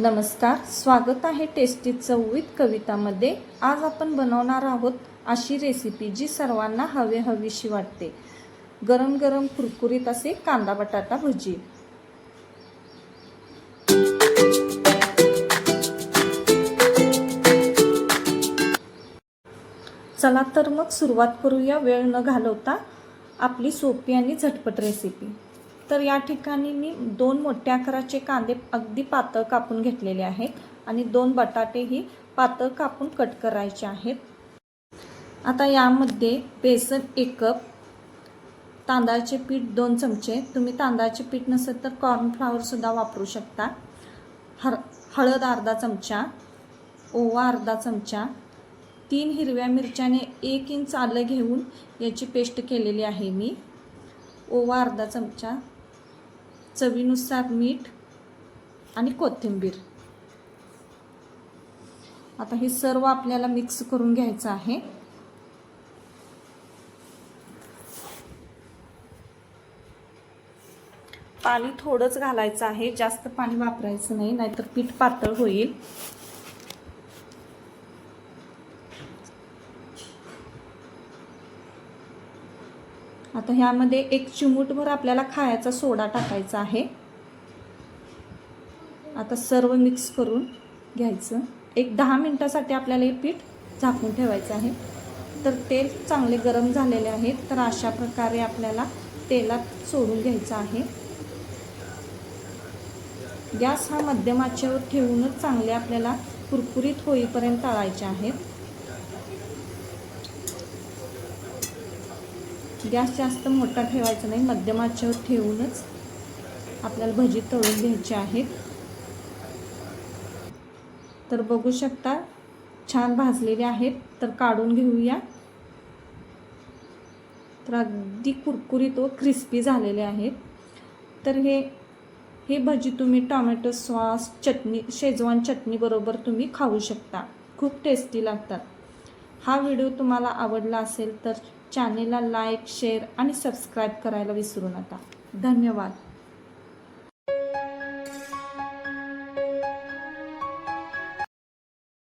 नमस्कार स्वागत आहे टेस्टी चवित कवितामध्ये. आज आपण बनवणार आहोत अशी रेसिपी जी सर्वांना हवे हवीशी वाटते. गरम गरम कुरकुरीत असे कांदा बटाटा भजी. चला तर मग सुरुवात करूया. वेळ न घालवता आपली सोपी आणि झटपट रेसिपी तर या ठिकाणी मी दोन मोठ्या आकाराचे कांदे अगदी पातळ कापून घेतलेले आहेत आणि दोन बटाटेही पातळ कापून कट करायचे आहेत. आता यामध्ये बेसन एक कप तांदळाचे पीठ दोन चमचे. तुम्ही तांदळाचे पीठ नसेल तर कॉर्नफ्लॉवरसुद्धा वापरू शकता. हर हळद अर्धा चमचा ओवा अर्धा चमचा तीन हिरव्या मिरच्याने एक इंच आलं घेऊन याची पेस्ट केलेली आहे मी. ओवा अर्धा चमचा चवीनुसार मीठ आणि कोथिंबीर. आता हे सर्व आपल्याला मिक्स करून घ्यायचं आहे. पाणी थोडंच घालायचं आहे. जास्त पाणी वापरायचं नाही नाहीतर पीठ पातळ होईल. आता ह्यामध्ये एक चिमूटभर आपल्याला खायचा सोडा टाकायचा आहे. आता सर्व मिक्स करून घ्यायचं. एक दहा मिनटासाठी आपल्याला हे पीठ झाकून ठेवायचं आहे. तर तेल चांगले गरम झालेले आहेत तर अशा प्रकारे आपल्याला तेलात सोडून घ्यायचं आहे. गॅस हा मध्यम आचेवर ठेवूनच चांगले आपल्याला कुरकुरीत होईपर्यंत तळायचे आहेत. गॅस जास्त मोठा ठेवायचा नाही मध्यमाच्यावर ठेवूनच आपल्याला भजी तळून घ्यायची आहेत. तर बघू शकता छान भाजलेले आहेत तर काढून घेऊया. तर अगदी कुरकुरीत व क्रिस्पी झालेले आहेत. तर हे हे भजी तुम्ही टॉमॅटो सॉस चटणी शेजवान चटणीबरोबर तुम्ही खाऊ शकता. खूप टेस्टी लागतात. हा व्हिडिओ तुम्हाला आवडला असेल तर चॅनेलला लाईक शेअर आणि सबस्क्राईब करायला विसरू नका. धन्यवाद.